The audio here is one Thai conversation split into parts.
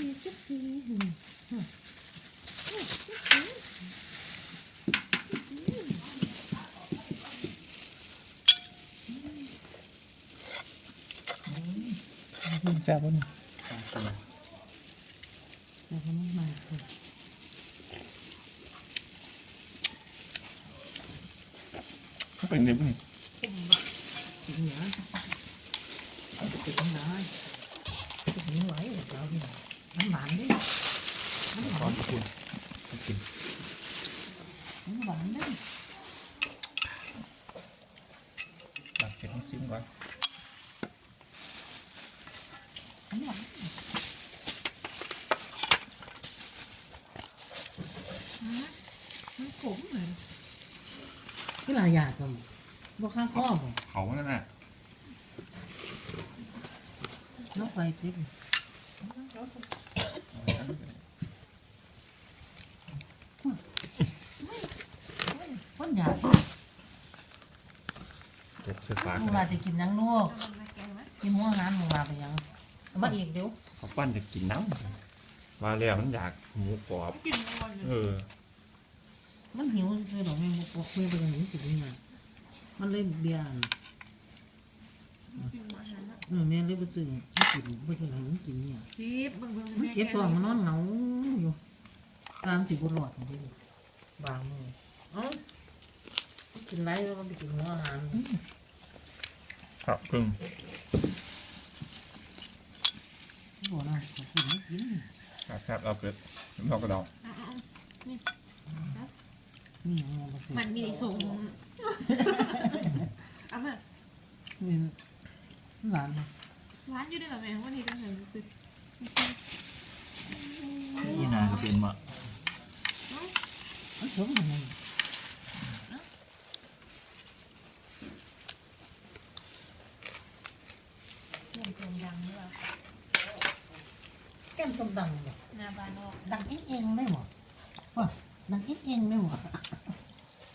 ทีจุ๊บทีอืมอืมอืมจุ๊บทีแซ่บป่ะนี่แล้วก็มาค่ะก็เป็นดิบนี่เหนียวติดน้อยติดไม่ไหวเดี๋ยวเราเนี่ยน้ำหวานดิน้ำห ร้อ วาน น คุณกิน น้ำ หวานดิอยากเก็บให้ซิมก่อนน้ำหวานมันขมเลยที่เราอยากกันบ่ข้างข้อบ่เขานั่นน่ะน้องไฟสิคนอยาก เก็บเสื้อฟ้ามึกังนว่าจะกินยังลูกกินหัวอาหารมึงว่าไปยังเอามาอีกเดี๋ยวเขาปั้นจะกินน้ำมาแล้วมันอยากหมูกรอบกินทุกวันเออ มันหิวเลยหรอกแม่งบอกแม่เป็นอย่างนี้สิเนี่ยมันเลยเบียร์กินอาหารเออแม่เลยไปซื้อให้กินไม่ใช่ให้มันกินเนี่ยทิพย์บางคนมันเจ็บท้องมันนอนเหงาอยู่ตามสิบหลอดนี่บางมือเอ้ากินไรแล้วก็ไปกินหัวอาหาร ครับครึ่งบอกนะขอกินไม่กินครับครับเอาเป็ดเรากระดองนี่เอามาสิมันมีสูงเอามานี่หลานร้านอยู่ด้วยเหรอแม่วันนี้ก็เห็นรู้สึกนี่นาก็เป็นมามันสมยังไงแก้ม ดังหรือเปล่าแก้มส้มดังเนี่ยหน้าบ้านออกดังเองเองไม่หมดว่าดังเองเองไม่หมด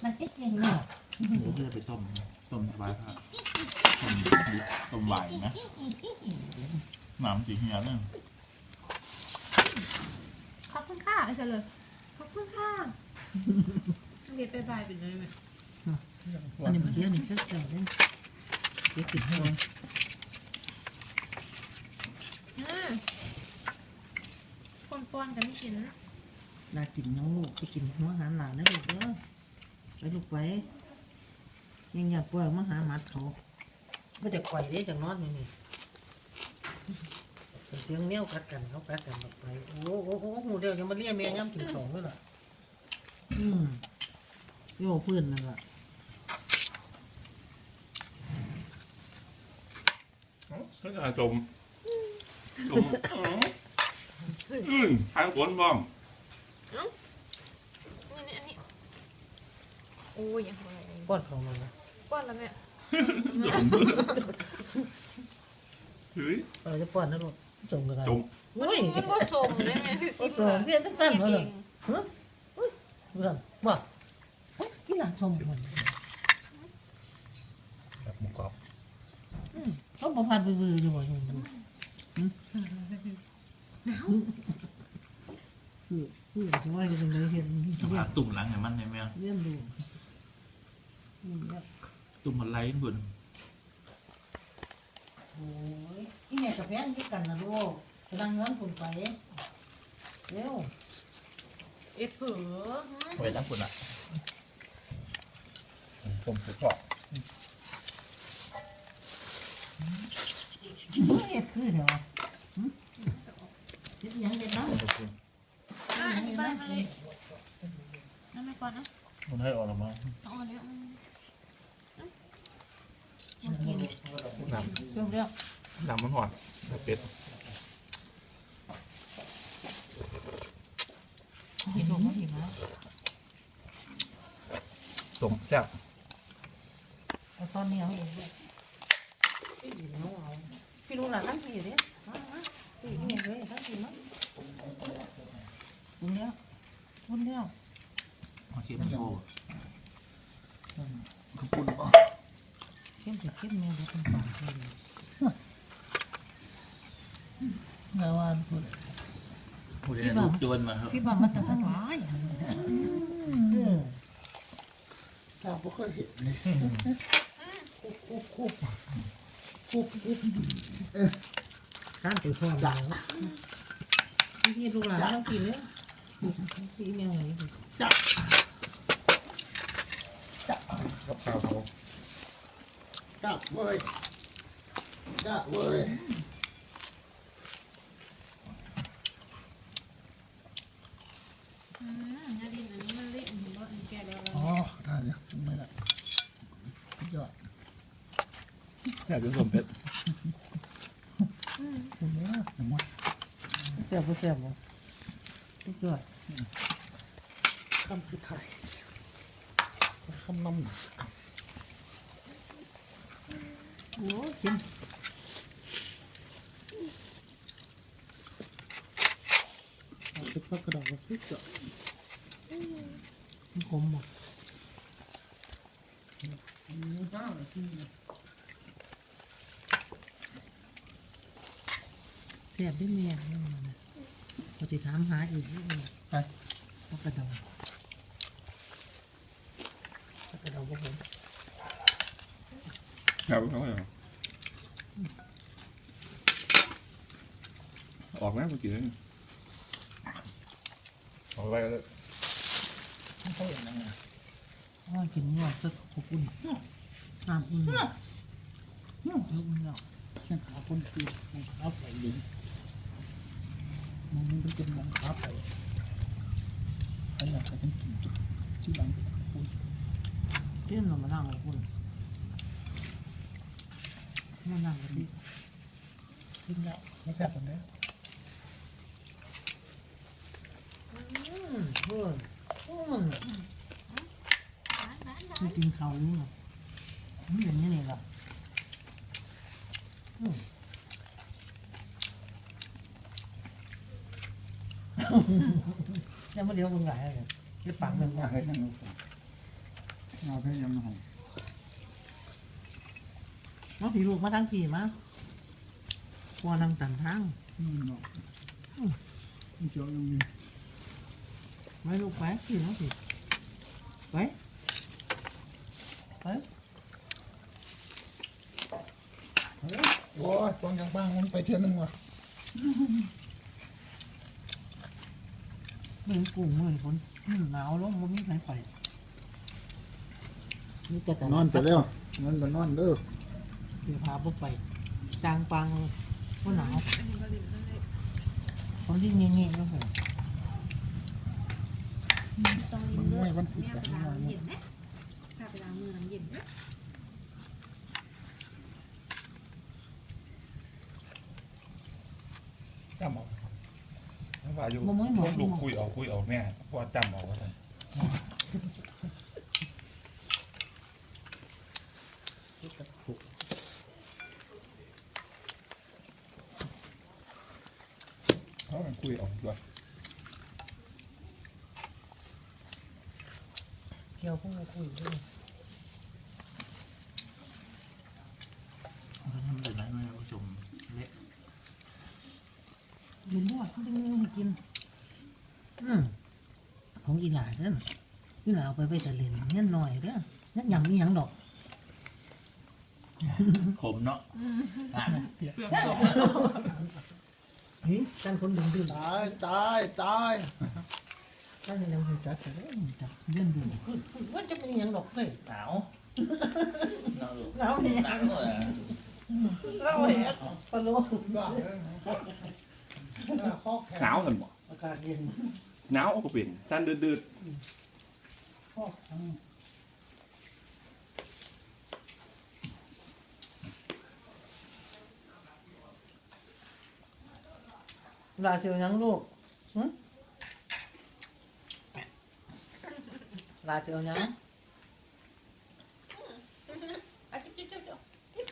ดังเองเองไม่หมดเดี๋ยวจะไปต้มต้มสบายครับต้มดิบต้มไหวนะหนามจีเฮียเนี่ยขอบคุณค่ะไอ้เฉลยขอบคุณค่ะเก็บไปบายเป็นเลยไหมอันนี้มันเยอะนี่เสียใจเลยเดี๋ยวกินให้เล้อนกันไม่กินลากินน้องลูกไปกินหัวอาหารหลานนะลูกเด้อไปลูกไปยังอยากปล่อยมาหาหมัดเขาไม่จะปล่อยได้จากนอนอยู่นี่เสียงเนี้ยวกัดกันเขากัดกันแบบไปโอ้โหโอ้โหเดียวยังมาเลี้ยแม่ย่ำถึงสองเลยล่ะอืมโย่พื้นนั่นแหละก็จะจมจม อืมทางฝนบ้อมนี่นี่อันนี้โอ้ยยังไงป้อนเขามานะป้อนแล้วแม่เฮ้ยเราจะป้อนนะลูกจงกันเลยจมอุ้ยมันก็ส่งได้ไหมคือโอ้สิโหเพี้ยนสั้นๆเอเลยงเฮ้ยเฮ้ยเรื่องว่าเฮ้ยกินหลานสมมันแบบหมูกรอบเขาบอกพัดวือๆอยู่บ่อยู่ คือคือทำไมจะเป็นเลยเห็นหาตุ่มหลังให้มันได้ไหมเลี้ยงดูนี่เนี่ยตุ่มอะไรบุญโอ้ยที่แม่กับแฟนที่กันนะลูกกำลังเงินคุณไปเร็วเอ็ดเผือไว้ตั้งคุณอะผมสุดพอเฮ้ยคือเดี๋ยวคิดยังเด็ดนะ ผมสุด อะอันนี้บ้านมาเลยนั่นไม่ก่อนนะ มัน ให้ออกมาต้องเอาเลยกินน้เร็วเร็วำน้ำมันหอดแบบเป็ด กินลงมาอีกนะ สมแซ่บ เอาตอนนี้เอาเองด้วยพี่รู้เอาพี่รู้หลานนั่งพี่อยู่ดิมามาพี่ที่ไหนเลยทั้งพี่มั้งคุณเนี้ยคุณเนี้ย มา เค็มโซ่ขอบคุณเข้มสิเข้มแม่เดี๋ยวเป็นปากเลยงาวันคุณโอ้ลูกจวนมาครับพี่บ้ามันจะทั้งหลายเราไม่เคยเห็นเลยคุบคุบคุบคุบคุบข้ามไปพร้อมแล้วพี่ลูกหลานต้องกินเลยพี่แมวไหนจับ กับข้าวเขาจับเว้ยจับเว้ยอืมยาดินอันนี้มันเละเห็นว่าอันแก่แล้วอ๋อได้เนี่ยไม่ได้ยอดแค่เป็นสมเป็ดคุณเนี่ยหมดแซ่บบ่แซ่บบ่ทุกยอดคำสุดท้าย คำนำโอ้กินเอาไปพักกระดองกับพริกก่อนมันขมหมดแซ่ บ่เราจะถามหาอีกนิดนึงไปพักกระดองพักกระดองพวกผมครับเหรอออกแล้วเมื่อกี้ออกไปแล้วไม่ค่อยอย่างนั้นอ๋อกินงอกสักขอบอุ่นน้ำอุ่นเยอะอุ่นแล้วยังขาคนคือยังขาไปดีมันมันเป็นมองขาไปใครอยากใครต้องกินที่หลังคุณ เตี้ยนเรามานั่งกับคุณมานั่งกันดิกินแล้วไม่แซ่บกันแล้วอืมเพื่อนอืมร้านร้านร้าไม่นกินเขาวนี่หรอมันอย่างนี้นี่หรออืมยังไม่เลี้ยวคุณไหนเลยจะปังหนึ่งอยากให้นั่ง เอาให้ยังหอมน้องผีลูกมาทั้งกี่มาพอนำตันทางอืมเนาะเจ้ายังมีไว้ลูกไปกี่น้องผีไปไปเฮ้ยโอ้ยฟังยังบ้างมันไปเที่ยวนึงว่ะมือกุ้งมือคนอืมหนาวแล้วมันมีใครไป นี่แต่แต่นอนไปแล้วนอนไปนอนเด้อเดี๋ยวพาพวกไปจางปังก็หนาวอันนี้ก็ริมนั่นเลยคนที่เงี้ยๆนะผมต้องริมเลยแม่ไปล้างน้ำเย็นนะพาไปล้างมือน้ำเย็นนะจำเอาว่าอยู่มันไม่เหมาะลูกคุยเอาคุยเอาแม่พอจำเอาว่าซั่น เขามันคุยเอาด้วยเกี่ยวพวกคุยด้วยทำแบบนั้นไหมผู้ชมเละดูบ่เขาดึงให้กิน อืมของอีหลาเด้ออีหลาเอาไปไปแต่เล่นเงี้ยหน่อยเด้อนักยำมีหยังดอกขมเนาะอะเปลือก ตกเฮ้ยกันคนดึงดื่มตายตายตายกันยังหัวจักแต่เด้อจับเล่นดูขึ้นว่าจะเป็นหยังดอกเฮ้ยหนาวหนาวหนาวเนี่ยหนาวเลยเราเห็นปลาโลบ้าเลยนะข้อแขนหนาวกันบ่อากาศเย็นหนาวก็เป็นสั้นดืดข้อแขน ลาเจียวหยังลูกหึลาเจียวหยังอะจุ๊บจุ๊บจุ๊บจุ๊บ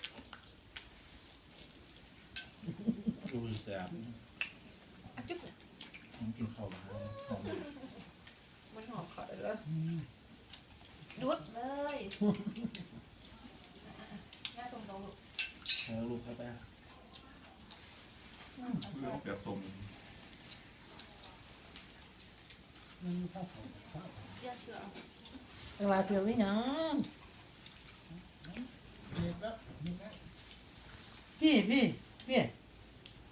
ดูแซ่บอะจุ๊บเนี่ยต้องกินข้าวหวานหอมมันหอมขอเลยเลยดุดเลยแม่ตรงตรงลูกแล้วลูกเข้าไปๆเรื่อง แบกสมเวลาเที่ยวนี่ยังพี่พี่พี่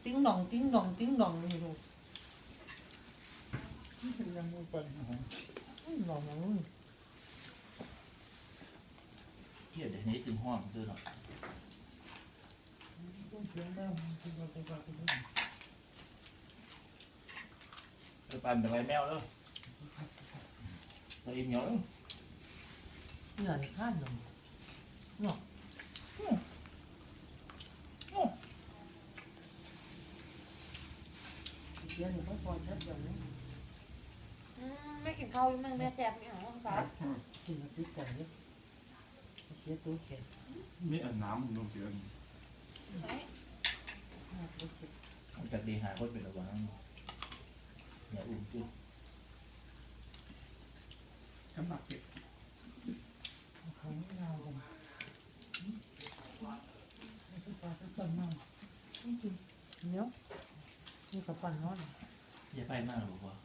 ติ้งดองติ้งดองติ้งดองนี่ลูกยังไม่ไปหรอดองยังเกียดเดี๋ยวนี้ถึงห้องด้วยหรอ งการไปด้วยไปปั่นแต่ไรแมวแล้วไปอิ่มเหนียวเหนื่อยข้านลงเนาะเดี๋ยวหนูต้องปล่อยแค่เดี๋ยวนี้อืมไม่กินข้าวยังไม่แซ่บไม่เอาภาษากินแล้วติดใจเลยเสียตัวแข็งนี่อันน้ำมันลงเดือนเฮ้ยมันจะดีหาคนเป็นระวัง อย่าอุ้มจุดกำลังเก็บเขาไม่เอากันไม่ใช่ปลาสักตัวมากไม่กินเนี้ยนี่กับปั่นนอนอย่าไปมากหรอกว่า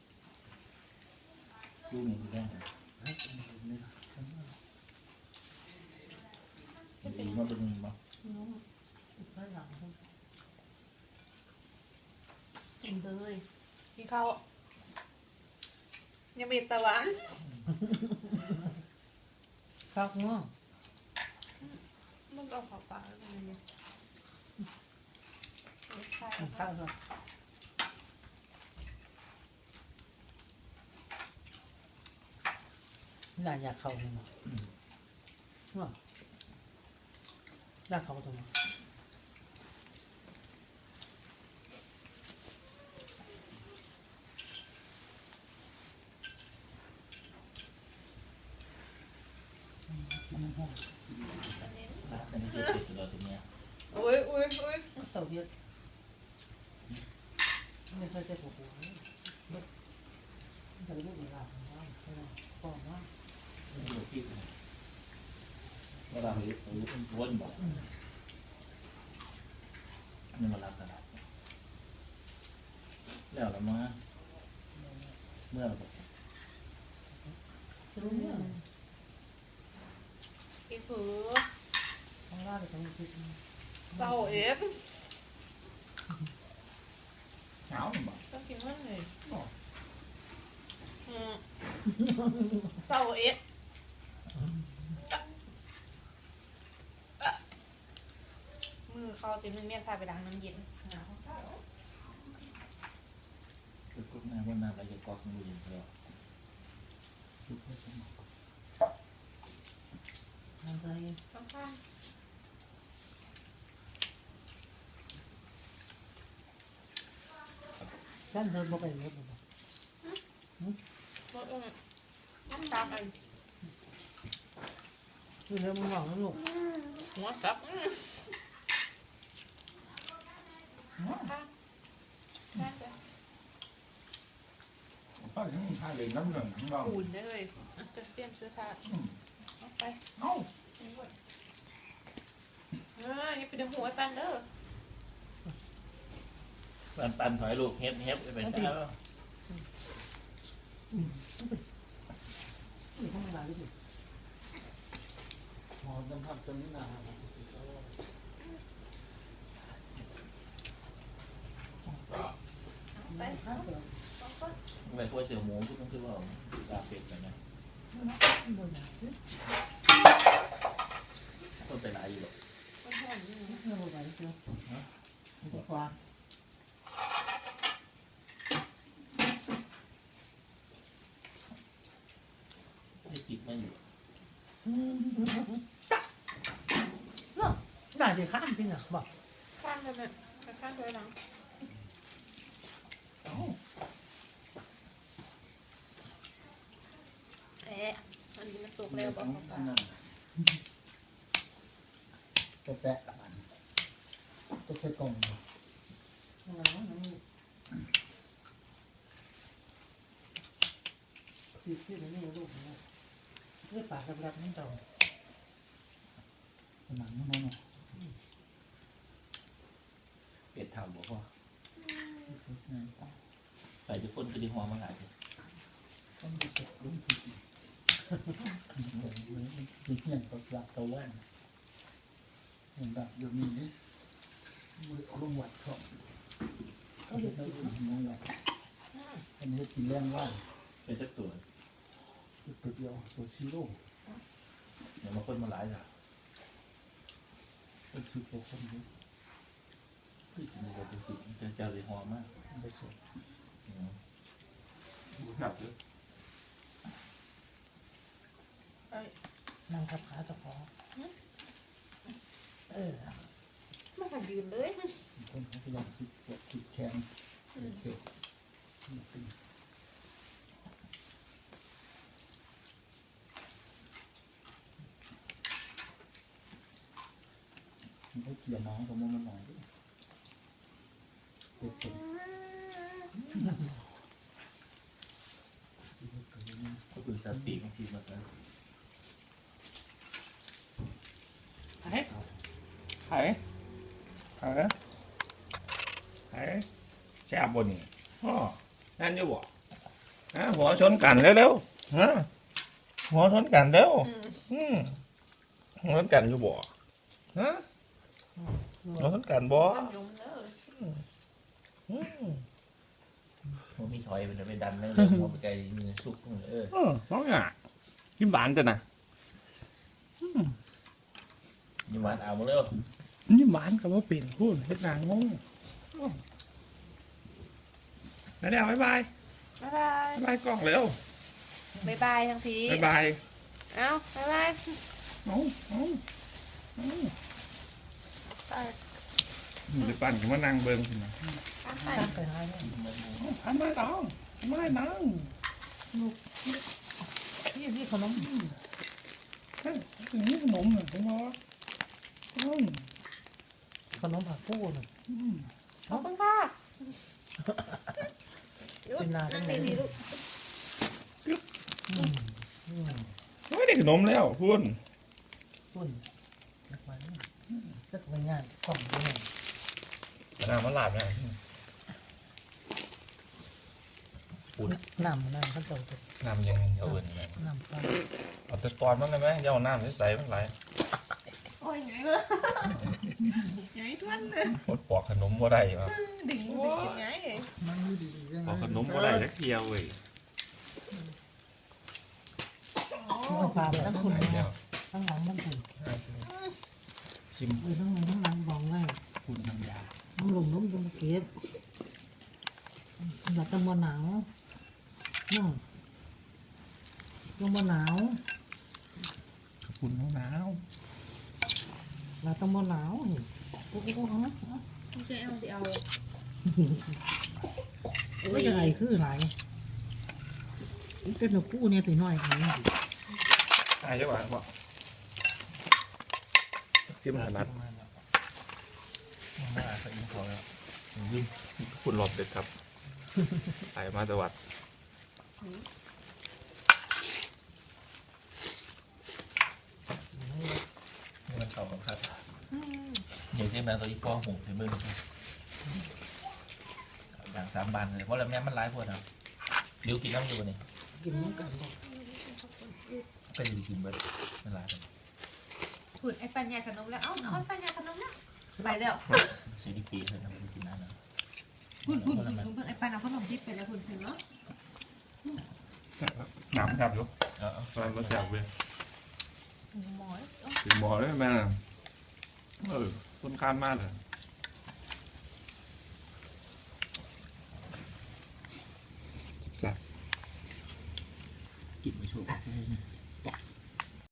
ลูกหนึ่งคือแรกดีมาเป็นมึงบ้างข้างหลังกินเลยกินข้าว ยังมีตะวันข้าวง้อมึงก็ขอปลาแล้วกันเนี่ยใช่ข้าวก็น่าอยากเข้าเลยมั้งว่าอยากเข้าตรงไหน อันนี้จะติดตัวตรงเนี้ยอุ้ยอุ้ยอุ้ยเสาเดียวไม่ค่อยจะปวดหัวแต่ลูกเวลาของเราก็ว่าไม่รู้ที่เวลาหรือหรือวนบอกนี่มารับตลาดแล้วละมาเมื่อเราบอกรู้เนี่ย กินผือข้างล่างจะต้องคิดเศร้าเอฟหนาวมั้งต้องกินมันเลยอืมเศร้าเอฟมือเขาติดมือเมียนพาไปล้างน้ำเย็นหนาวคือกุ๊กน้ำว่าน้ำอะไรจะกอกมือยิงเถอะ มันใจข้างฉันเธอบอกไปรถๆรถอุ้มน้ำดำอันคือเรื่องมึงหวังนะลูกหัวกับอืมข้างข้างจ้ะก็ยังท่าเลยน้ำเหลืองของเราอุ่นได้เลยอะจะเปลี่ยนเสื้อผ้าเอา ไปเอ้าเออนี่เป็นหัวไอ้ปันเด้อปันปันถอยลูกเฮ็ดเฮ็ดไปใช่แล้วนี่ทำอะไรดิหมอจำพัดจำนินาไปข้าวเปลือกเอาก่อนไปคั่วเสือหมูทุกต้องคือว่าลาเป็ดกันนะ บนไหน ต้นไปหลายอยู่หรอก เอาก่อนนี่นะ เรื่องอะไรเจ้า ดีกว่าให้ติดมาอยู่น่าจะข้ามจริงอะบอกข้างเลยแม่ไปข้างเลยหลังเอ๊ะอันนี้มันสุกแล้วบอกเขานั่นไปแปะกั ช่กล่องสิบที่นี่ลูกนะเพื่อปากกับรับนี่ต่อหนังนั่นน่ะเป็ดเท่าบอกว่าใส่ทุกคนก็ดีหัวมาหลายเลยต้องไปเก็บลุ้มทีมีเงี้ยกับหลักตะวันเห็นแบบเดี๋ยวนี้นี่ ลงวัดชอบเขาเห็นได้กินน้องวัดอันนี้กินแรงว่าเป็นจักตัวตัวเดียวตัวซีโร่เดี๋ยวมาคนมาหลายจ้ะเป็นสิบกว่คนเลยพี่กินอะไรไปสิจะเจอเลยหอมมากไม่สดอืมหนักเลยนั่งกับขาเจ้าของเออ ม่หันยืนเลยคนเขาพยายามคิดแบบคิดแข็งเข็ดมันก็เกี่ยวน้องกับมันหน่อยดิเด็กเป็นก็คือสติบางทีมันก็ไผ่ไผ่ไแซ่บบนนี่อ๋อนั่นอยู่บ่ฮะหัวชนกันเร็วๆฮะหัวชนกันเร็วอืมหัวชนกันอยู่บ่ฮะหัวชนกันบ่มันยุ่มเด้ออืมมันมีถอยมันจะไปดันนั่งเรื่องเอาไปไกลมือสุกเออเออน้องอะยิ้มหวานจังนะยิ้มหวานเอามาเร็วยิ้มหวานกับว่าเป็นพูดเฮ็ดนางงง แล้วเดี๋ยวบ๊ายบายบ๊ายบายบ๊ายบายกล้องเร็วบ๊ายบายทั้งทีบ๊ายบายเอ้าบ๊ายบายเอาเอาเอาไปนี่ไปปั่นกันมานั่งเบิ่งสินะข้ามไปตั้งไปหาเนี่ยเอาทำไมน้องทำไมน้องนี่นี่ขนมเฮ้ยถึงนี่ขนมเหรอผมบอกว่าอืมขนมผักกู้น่ะอืมขอบคุณค่ะ เป็นนาจันั่งงไหนดีๆลูกอืมอืมไม่ได้ขนมแล้วคุณปุ่นนักวันนี้ก็เป็นงานกล่องด้วยมะนาวมะลาดนะน้ำมันนั่นเขาเจ้าจะน้ำยังเอาเอินนะน้ำปลาเอาแต่ตอนมันได้ไหมอย่าเอาน้ำใสๆมันไหลโอ้ยไงเลยไงทวนเลยหมดปอกขนมบ่ได้ครับดิ่งดิ่งกินไงมันไม่ดียังไงปอกขนมบ่ได้จักเที่ยวเว้ยเอาปลาไปทั้งคุณได้แล้วทั้งหลังทั้งคุณชิมเออทั้งหลังทั้งหลังบองไว้คุณน้ำยาน้ำลมน้ำลมเก็บอยากจะมาหนาวน้องยังมาหนาวคุณหนาว เราต้องมาหนาวนี่โอ้โหฮะไม่ใช่เอาสิเอาก็จะไรคือไรเป็นหนูกู้เนี่ยตีน้อยขนาดนี้ตายจังหวะบ่ชิมขนาดมาใส่ยิ้มเขาแล้วยิ้มคุณหลบเด็ดครับตายมาจังหวัด มันเข้ากับครับ อย่างเช่นแมวตัวอีป้อหูเห็นเบิ่งอย่างสามบานเลยเพราะแล้วแม่มันร้ายพวกนะเดี๋ยวกินน้ำอยู่นี่กินน้ำกันบอกก็อยู่กินเบิดมันร้ายไปขุดไอ้ปัญญาขนมแล้ว เอ้าเอาปัญญาขนมแล้วไปแล้วเสียดีปีเลยนะมันกินน้ำนะคุณคุณคุณไอ้ปัญญาขนมทิพย์ไปแล้วคุณเห็นเนาะน้ำครับอยู่เออตอนมาจับเว้ยหมอถึงหมอเลยแม่เออ คุณคานมากเลย